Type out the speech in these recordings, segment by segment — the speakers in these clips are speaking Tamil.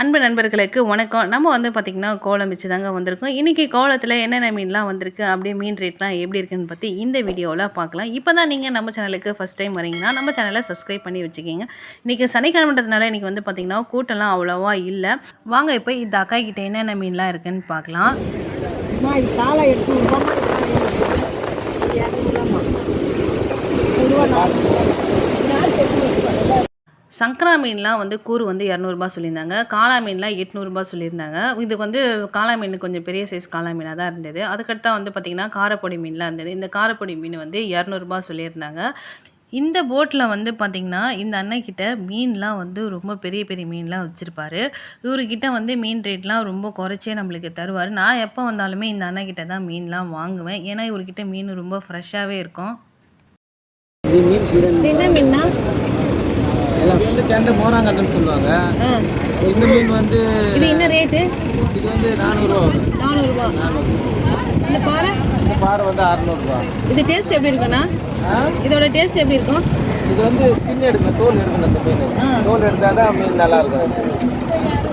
அன்பு நண்பர்களுக்கு வணக்கம். நம்ம வந்து பார்த்திங்கன்னா கோலம் வச்சு தாங்க வந்திருக்கோம். இன்றைக்கி கோலத்தில் என்னென்ன மீன்லாம் வந்திருக்கு அப்படியே மீன் ரேட்லாம் எப்படி இருக்குன்னு பற்றி இந்த வீடியோவில் பார்க்கலாம் இப்போ தான் நீங்கள் நம்ம சேனலுக்கு ஃபஸ்ட் டைம் வரீங்கன்னா நம்ம சேனலை சப்ஸ்கிரைப் பண்ணி வச்சுக்கிங்க. இன்றைக்கி சனிக்கிழமைன்றதுனால இன்றைக்கி வந்து பார்த்திங்கன்னா கூட்டம்லாம் அவ்வளோவா இல்லை. வாங்க இப்போ இந்த அக்கா கிட்டே என்னென்ன மீன்லாம் இருக்குன்னு பார்க்கலாம் சங்கரா மீன்லாம் வந்து கூறு வந்து இரநூறுபா சொல்லியிருந்தாங்க. காளா மீன்லாம் எட்நூறுபா சொல்லியிருந்தாங்க. இது வந்து காளா மீன் கொஞ்சம் பெரிய சைஸ் காளா மீனாக தான் இருந்தது. அதுக்கடுத்தா வந்து பார்த்திங்கன்னா காரப்பொடி மீன்லாம் இருந்தது. இந்த காரப்பொடி மீன் வந்து இரநூறுபா சொல்லியிருந்தாங்க. இந்த போட்டில் வந்து பார்த்திங்கன்னா இந்த அண்ணன்கிட்ட மீன்லாம் வந்து ரொம்ப பெரிய பெரிய மீன்லாம் வச்சுருப்பாரு. இவர்கிட்ட வந்து மீன் ரேட்லாம் ரொம்ப குறைச்சே நம்மளுக்கு தருவார். நான் எப்போ வந்தாலுமே இந்த அண்ணன்கிட்ட தான் மீன்லாம் வாங்குவேன். ஏன்னா இவர்கிட்ட மீன் ரொம்ப ஃப்ரெஷ்ஷாகவே இருக்கும். என்ன மீன்னா? வந்து கெண்டை மோராங்கன்னு சொல்லுவாங்க. இந்த மீன் வந்து இது என்ன ரேட்டு? இது வந்து நானூறுரூவா வரும். நானூறுரூவா நானூறு இந்த பாறை? இந்த பாறை வந்து அறநூறுபா இது டேஸ்ட் எப்படி இருக்குண்ணா இதோட டேஸ்ட் எப்படி இருக்கும்? இது வந்து ஸ்கின் எடுக்கணும் தோல் எடுக்கணும் இந்த மீன். தோல் எடுத்தால் தான் மீன் நல்லா இருக்கும்.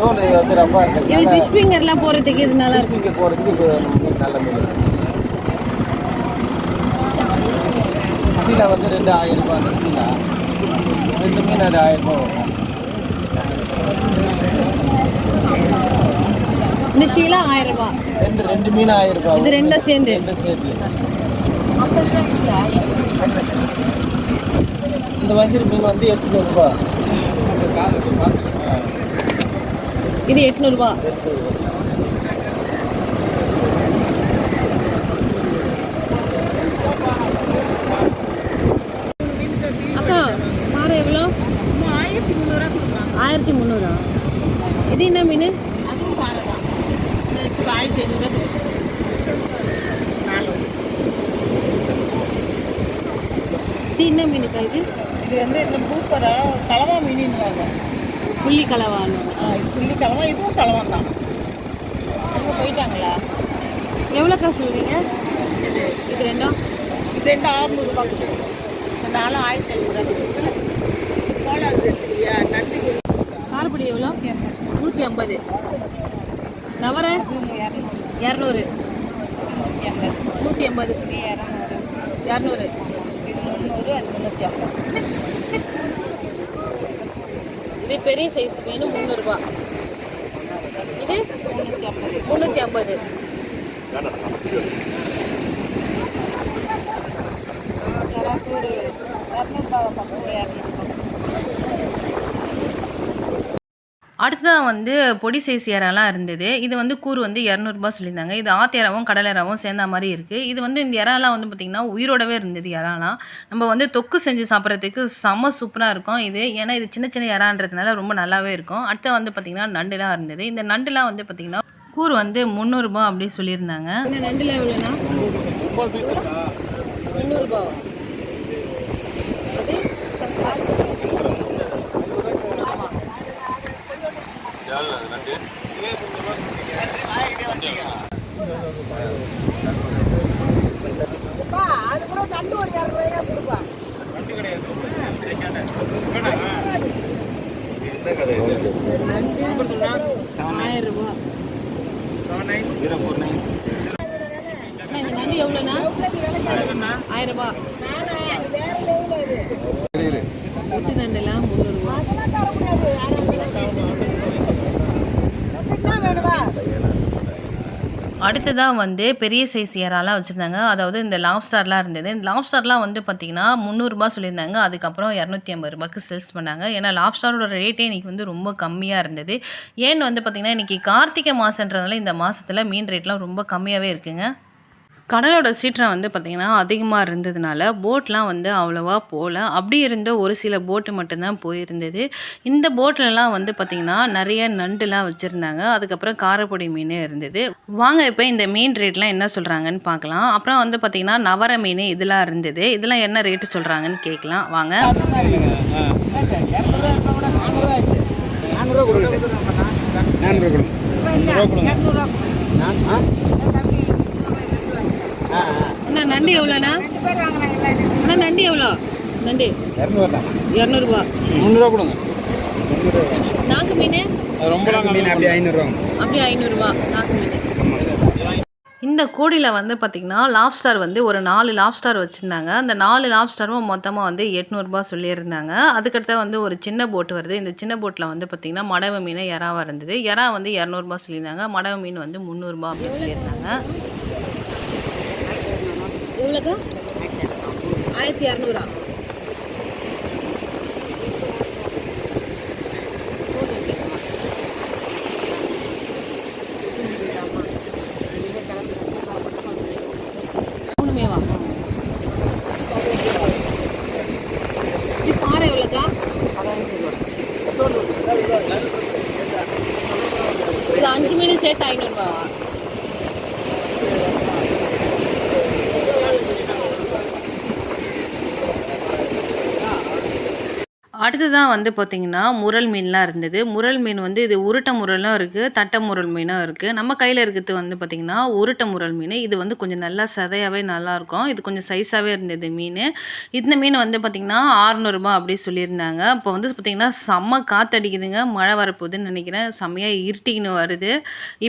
தோல் வந்து ரொம்ப இது இருக்கு ஃபிஷ் ஃபிங்கர்லாம் போடுறதுக்கு இது நல்லா இருக்கும் இங்கே போகிறதுக்கு இது மீன் நல்ல மீன். சீலா வந்து ரெண்டு ஆயிரம் ரூபாய் சீலா ரெண்டு மீன் அது ஆயிரம் வரும் இந்த ஷீலா ஆயிரம் ரூபாய் ரெண்டு ரெண்டு மீன் ஆயிரம் ரூபாய் இது ரெண்டும் சேர்ந்து ரெண்டும் சேர்த்து இந்த வஞ்சிர மீன் வந்து எட்நூறுபா இது எட்நூறுபா பாறை எவ்வளோ ஆயிரத்தி முந்நூறா? இது என்ன மீன்? அதுவும் ஆயிரத்தி ஐநூறுரூவா இது என்ன மீனுக்கா இது? இது வந்து இந்த பூப்பரை கலவா மீனின்னுவாங்க புள்ளி கலவானு ஆ, இது புள்ளி கலவா இதுவும் கலவான் தான். அங்கே போயிட்டாங்களா? எவ்வளோக்கா சொல்கிறீங்க இது ரெண்டும் இது ரெண்டு ஆறுநூறுபா நாலும் ஆயிரத்தி ஐநூறுரூவா காரப்பொடி எவ்வளோ? நூற்றி ஐம்பது. நவர? இரநூறு. நூற்றி ஐம்பது. இரநூறு. முந்நூறு அது முந்நூற்றி ஐம்பது இது பெரிய சைஸ் மீன் முந்நூறுரூபா இது முந்நூற்றி ஐம்பது. முந்நூற்றி ஐம்பது ஒரு இரநூறுபா பக்கம் ஒரு இரநூறுபா அடுத்ததாக வந்து பொடி சைஸ் இறாலாம் இருந்தது. இது வந்து கூறு வந்து இரநூறுபா சொல்லியிருந்தாங்க. இது ஆத்தியராவும் கடலராவும் சேர்ந்த மாதிரி இருக்குது இது வந்து இந்த இறாலாம் வந்து பார்த்திங்கன்னா உயிரோடவே இருந்தது இறாலாம். நம்ம வந்து தொக்கு செஞ்சு சாப்பிட்றதுக்கு செம்ம சூப்பராக இருக்கும் இது. ஏன்னா இது சின்ன சின்ன இறான்றதுனால ரொம்ப நல்லாவே இருக்கும். அடுத்து வந்து பார்த்திங்கன்னா நண்டுலாம் இருந்தது. இந்த நண்டுலாம் வந்து பார்த்திங்கன்னா கூறு வந்து முந்நூறுபா அப்படி சொல்லியிருந்தாங்க. இந்த நண்டில் எவ்வளோண்ணா? முந்நூறுபா. அது கூட ஒரு இரநூறுவாய்க்கா கொடுப்பா ஆயிரம் ரூபாய் அண்ணா, நண்டு எவ்வளோண்ணா ஆயிரம் ரூபாய் எட்டு நண்டுலாம் முந்நூறுபா அதெல்லாம் தர முடியாது என்ன வேணுமா அடுத்ததாக வந்து பெரிய சைஸ் ஏராலாம் வச்சுருந்தாங்க. அதாவது இந்த லாப்ஸ்டார்லாம் இருந்தது. இந்த லாப்ஸ்டார்லாம் வந்து பார்த்திங்கன்னா முந்நூறுரூபா சொல்லியிருந்தாங்க. அதுக்கப்புறம் இரநூத்தி ஐம்பது ரூபாய்க்கு சேல்ஸ் பண்ணாங்க. ஏன்னா லாப்ஸ்டாரோட ரேட்டே இன்றைக்கி வந்து ரொம்ப கம்மியாக இருந்தது. ஏன்னு வந்து பார்த்திங்கன்னா இன்றைக்கி கார்த்திகை மாதன்றதுனால இந்த மாதத்தில் மீன் ரேட்லாம் ரொம்ப கம்மியாகவே இருக்குங்க. கடலோட சீற்றம் வந்து பார்த்திங்கன்னா அதிகமாக இருந்ததுனால போட்லாம் வந்து அவ்வளோவா போகல அப்படி இருந்த ஒரு சில போட்டு மட்டும்தான் போயிருந்தது. இந்த போட்லலாம் வந்து பார்த்திங்கன்னா நிறைய நண்டுலாம் வச்சுருந்தாங்க. அதுக்கப்புறம் காரப்பொடி மீன் இருந்தது. வாங்க இப்போ இந்த மீன் ரேட்லாம் என்ன சொல்கிறாங்கன்னு பார்க்கலாம் அப்புறம் வந்து பார்த்திங்கன்னா நவர மீன் இதெல்லாம் இருந்தது. இதெல்லாம் என்ன ரேட்டு சொல்கிறாங்கன்னு கேட்கலாம் வாங்க. நானூறுரூவா கொடுங்க. நானூறுரூவா கொடுங்க. நண்டு எவ்வளோண்ணா? அண்ணா நண்டு எவ்வளோ? நண்டு. இரநூறுபா முந்நூறுரூவா கொடுங்க. நாக்கு மீன்? மீன் அப்படியே ஐநூறுரூவா அப்படியே ஐநூறுரூவா நாட்டு மீன். இந்த கோடியில் வந்து பார்த்திங்கன்னா லாப்ஸ்டார் வந்து ஒரு நாலு லாப்ஸ்டார் வச்சுருந்தாங்க. அந்த நாலு லாப்ஸ்டாரும் மொத்தமாக வந்து எட்நூறுபா சொல்லியிருந்தாங்க. அதுக்கடுத்து வந்து ஒரு சின்ன போட் வருது. இந்த சின்ன போட்டில் வந்து பார்த்திங்கன்னா மடவை மீன் எறாவாக இருந்தது. எறா வந்து இரநூறுபா சொல்லியிருந்தாங்க. மடவை மீன் வந்து முந்நூறுபா அப்படி சொல்லியிருந்தாங்க. எவ்வளோக்கா ஆயிரத்தி இரநூறா மூணுமேவா இது பாறை எவ்வளோக்கா? இது அஞ்சு மீன் சேர்த்து ஐநூறுபாவா அடுத்ததான் வந்து பார்த்திங்கன்னா முரல் மீன்லாம் இருந்தது. முரல் மீன் வந்து இது உருட்டை முரலும் இருக்குது தட்டை முரல் மீனும் இருக்குது நம்ம கையில் இருக்கிறது வந்து பார்த்திங்கன்னா உருட்டை முரல் மீன். இது வந்து கொஞ்சம் நல்லா சதையாகவே நல்லாயிருக்கும். இது கொஞ்சம் சைஸாகவே இருந்தது மீன். இந்த மீன் வந்து பார்த்திங்கன்னா ஆறுநூறுபா அப்படி சொல்லியிருந்தாங்க. இப்போ வந்து பார்த்திங்கன்னா செம்ம காற்றடிக்குதுங்க மழை வரப்போகுதுன்னு நினைக்கிறேன். செம்மையாக இருட்டிக்கின்னு வருது.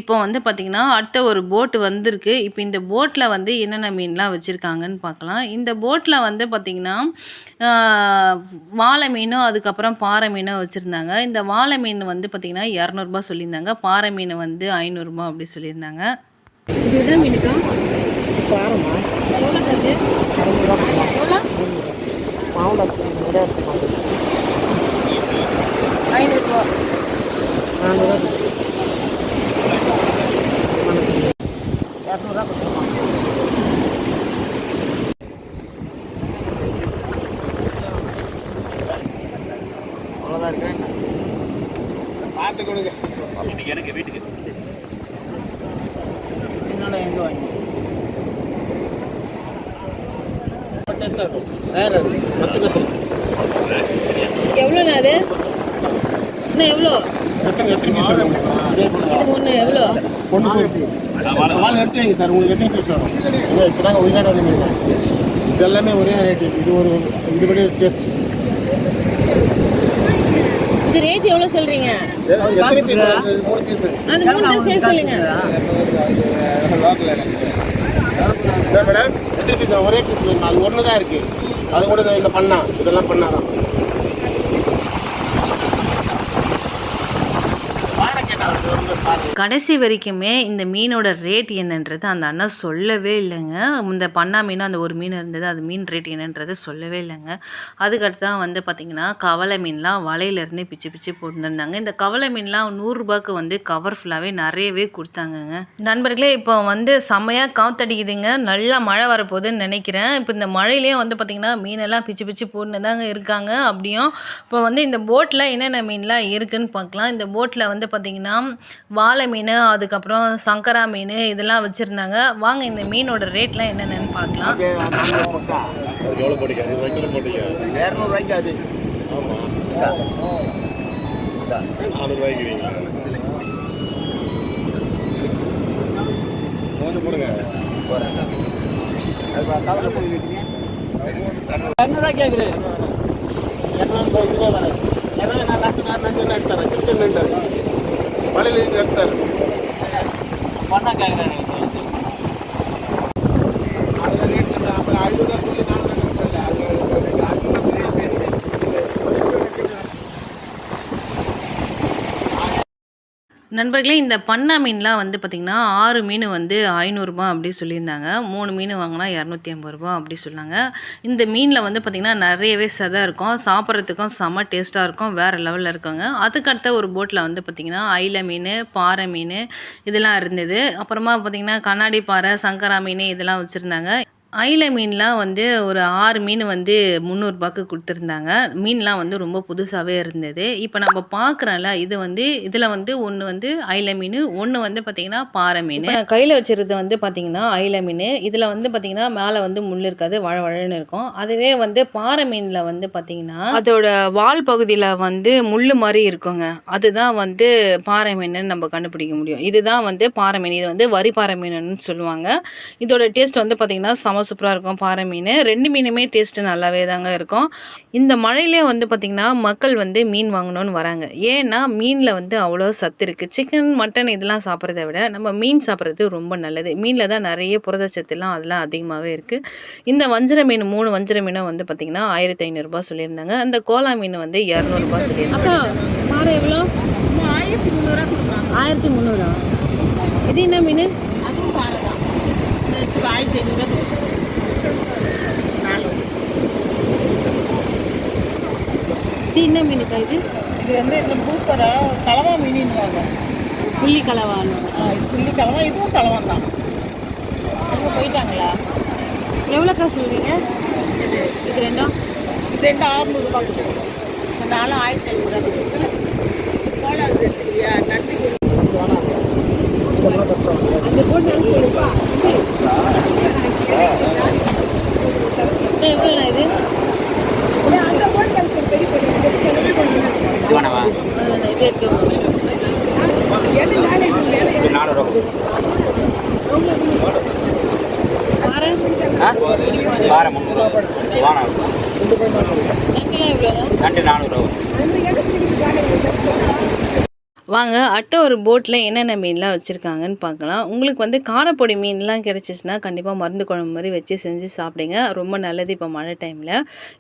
இப்போ வந்து பார்த்திங்கன்னா அடுத்த ஒரு போட்டு வந்திருக்கு. இப்போ இந்த போட்டில் வந்து என்னென்ன மீன்லாம் வச்சுருக்காங்கன்னு பார்க்கலாம். இந்த போட்டில் வந்து பார்த்திங்கன்னா வாழை மீனும் மீனும் அதுக்கப்புறம் பாறை மீனும் வச்சுருந்தாங்க. இந்த வாழை மீன் வந்து பார்த்திங்கன்னா இரநூறுபா சொல்லியிருந்தாங்க. பாறை மீன் வந்து ஐநூறுரூபா அப்படி சொல்லியிருந்தாங்க. இது என்ன மீனுக்கா பாருமா எவ்வளோ தருது எவ்வளோ மாவுல வச்சுருக்கீங்க ஐநூறுரூவா நானூறுரூவா இரநூறுவா கொடுத்துருமா அவ்வளோதான் இருக்கா பார்த்து எங்கே வாங்கி? டேஸ்ட்டாக இருக்கும் வேறு அது மத்து கத்திரி. எவ்வளோண்ணா அது? இன்னும் எவ்வளோ? எத்தனை எத்தனை பீஸ் வரும். இதே போல. இது ஒன்று எவ்வளோ? பொண்ணு எப்படி வால் எடுத்து வைங்க சார். உங்களுக்கு எத்தனை பீஸ் வரும்? இல்லை இப்போ தாங்க ஒயினாடு வந்து மீன் இது எல்லாமே ஒரே ரேட்டு இது ஒரு இதுபடி டேஸ்ட் இது ரேட் எவ்வளோ சொல்கிறீங்க பீஸ் மூணு பீஸ் அது மூணு தான் சேர்த்து சொல்லுங்க. மேடம் எத்தனை பீஸ் ஒரே பீஸ் வேணும்? அது ஒன்று தான் இருக்குது அது கூட இந்த- இந்த பண்ணா. இதெல்லாம் பண்ணா தான் பாறை கேட்டாங்க இது வந்து பாறை கடைசி வரைக்குமே இந்த மீனோட ரேட் என்னன்றது அந்த அண்ணா சொல்லவே இல்லைங்க. இந்த பண்ணா மீன் அந்த ஒரு மீன் இருந்தது அது மீன் ரேட் என்னன்றது சொல்லவே இல்லைங்க. அதுக்கடுத்து தான் வந்து பார்த்திங்கன்னா கவலை மீன்லாம் வலையிலேருந்து பிச்சு பிச்சு போட்டுருந்தாங்க. இந்த கவலை மீன்லாம் நூறுரூபாய்க்கு வந்து கவர் ஃபுல்லாகவே நிறையவே கொடுத்தாங்கங்க. நண்பர்களே இப்போ வந்து செம்மையாக காத்தடிக்குதுங்க. நல்லா மழை வரப்போகுதுன்னு நினைக்கிறேன். இப்போ இந்த மழையிலேயே வந்து பார்த்திங்கன்னா மீனெல்லாம் பிச்சு பிச்சு போட்டுன்னு தாங்க இருக்காங்க. அப்படியும் இப்போ வந்து இந்த போட்டில் என்னென்ன மீன்லாம் இருக்குன்னு பார்க்கலாம். இந்த போட்டில் வந்து பார்த்திங்கன்னா வாழை மீன் அதுக்கப்புறம் சங்கரா மீன் இதெல்லாம் வச்சுருந்தாங்க. வாங்க இந்த மீனோட ரேட்லாம் என்னென்னு பார்க்கலாம். எவ்வளோ இரநூறுவா கேட்குறேன் இரநூறுபா வராது ஏன்னா நான் நட்டு நான் நட்டு எடுத்துறேன் சின்ன நண்டு மலையில் இது எடுத்தாரு பண்ணா கேட்குறேன் அதில் ரேட் தான் அப்புறம் ஐநூறுவா சொல்லி நானூறு சரி சரி சரி நண்பர்களே இந்த பண்ணா மீன்லாம் வந்து பார்த்திங்கன்னா ஆறு மீன் வந்து ஐநூறுரூபா அப்படி சொல்லியிருந்தாங்க. மூணு மீன் வாங்கினா இரநூத்தி ஐம்பது ரூபா அப்படி சொன்னாங்க. இந்த மீனில் வந்து பார்த்திங்கன்னா நிறையவே சதை இருக்கும். சாப்பிட்றதுக்கும் செம டேஸ்ட்டாக இருக்கும். வேறு லெவலில் இருக்குங்க. அதுக்கடுத்த ஒரு போட்டில் வந்து பார்த்திங்கன்னா ஐல மீன் பாறை மீன் இதெல்லாம் இருந்தது. அப்புறமா பார்த்திங்கன்னா கண்ணாடி பாறை சங்கரா மீன் இதெல்லாம் வச்சுருந்தாங்க. ஐல மீன்லாம் வந்து ஒரு ஆறு மீன் வந்து முந்நூறுபாக்கு கொடுத்துருந்தாங்க. மீன்லாம் வந்து ரொம்ப புதுசாகவே இருந்தது. இப்போ நம்ம பார்க்குறோம்ல இது வந்து இதில் வந்து ஒன்று வந்து ஐல மீன் ஒன்று வந்து பார்த்திங்கன்னா பாறை மீன். கையில் வச்சுருது வந்து பார்த்திங்கன்னா ஐல மீன். இதில் வந்து பார்த்திங்கன்னா மேலே வந்து முள் இருக்காது வழ வழன்னு இருக்கும். அதுவே வந்து பாறை மீனில் வந்து பார்த்திங்கன்னா அதோட வால் பகுதியில் வந்து முள் மாதிரி இருக்குங்க. அதுதான் வந்து பாறை மீன் நம்ம கண்டுபிடிக்க முடியும். இதுதான் வந்து பாறை மீன். இது வந்து வரி பாறை மீனுன்னு சொல்லுவாங்க. இதோட டேஸ்ட் வந்து பார்த்திங்கன்னா சம செம சூப்பராக இருக்கும் பாறை மீன். ரெண்டு மீனுமே டேஸ்ட்டு நல்லாவே தாங்க இருக்கும். இந்த மழையிலே வந்து பார்த்திங்கன்னா மக்கள் வந்து மீன் வாங்கணும்னு வராங்க. ஏன்னா மீனில் வந்து அவ்வளோ சத்து இருக்குது சிக்கன் மட்டன் இதெல்லாம் சாப்பிட்றத விட நம்ம மீன் சாப்பிட்றது ரொம்ப நல்லது. மீனில் தான் நிறைய புரதச்சத்துலாம் அதெல்லாம் அதிகமாகவே இருக்குது இந்த வஞ்சர மீன் மூணு வஞ்சர மீனும் வந்து பார்த்திங்கன்னா ஆயிரத்தி ஐநூறுரூபா சொல்லியிருந்தாங்க. அந்த கோலா மீன் வந்து இரநூறுபா சொல்லியிருந்தாங்க. எவ்வளோ? ஆயிரத்தி முந்நூறுரூவா ஆயிரத்தி முந்நூறா? இது என்ன மீன்? அதுவும் ஆயிரத்தி ஐநூறுரூவா நாலு இது என்ன மீனுக்கா இது? இது வந்து இந்த பூப்பரை கலவா மீனின்வாங்க புள்ளி கலவான்னு. புள்ளி கலவா இதுவும் கலவான் தான். அவங்க போயிட்டாங்களா? எவ்வளோக்கா சொல்கிறீங்க இது ரெண்டும் இது ரெண்டு ஆறுநூறுபா கொடுக்குறோம் நாலும் ஆயிரத்தி ஐநூறுரூவா கொடுக்குறோம் கோலாது இல்லையா நன்றி எவ்வளோண்ணா இது? பாறை ஆ? வாரம் முந்நூறுவா எவ்வளோண்ணா நண்டு நானூறுரூவா வாங்க அட்டை ஒரு போட்டில் என்னென்ன மீன்லாம் வச்சுருக்காங்கன்னு பார்க்கலாம். உங்களுக்கு வந்து காரப்பொடி மீன்லாம் கிடச்சிச்சின்னா கண்டிப்பாக மருந்து குழம்பு மாதிரி வச்சு செஞ்சு சாப்பிடுங்க. ரொம்ப நல்லது இப்போ மழை டைமில்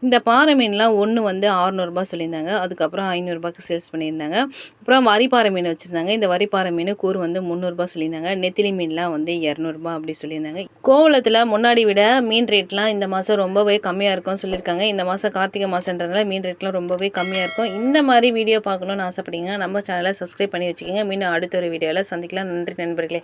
இந்த பாறை மீன்லாம் ஒன்று வந்து ஆறுநூறுபா சொல்லியிருந்தாங்க. அதுக்கப்புறம் ஐநூறுரூபாய்க்கு சேல்ஸ் பண்ணியிருந்தாங்க. அப்புறம் வரிப்பாறை மீன் வச்சுருந்தாங்க. இந்த வரிப்பாறை மீன் கூறு வந்து முந்நூறுரூபா சொல்லியிருந்தாங்க. நெத்திலி மீன்லாம் வந்து இரநூறுபா அப்படி சொல்லியிருந்தாங்க. கோவலத்தில் முன்னாடி விட மீன் ரேட்லாம் இந்த மாதம் ரொம்பவே கம்மியாக இருக்கும்னு சொல்லியிருக்காங்க. இந்த மாதம் கார்த்திகை மாதன்றதுனால மீன் ரேட்லாம் ரொம்பவே கம்மியாக இருக்கும். இந்த மாதிரி வீடியோ பார்க்கணுன்னு ஆசைப்பட்டீங்க நம்ம சேனலை சப்ஸ்கிரைப் பண்ணி வச்சுக்கோங்க. மீண்டும் அடுத்த ஒரு வீடியோவில் சந்திக்கலாம். நன்றி நண்பர்களே.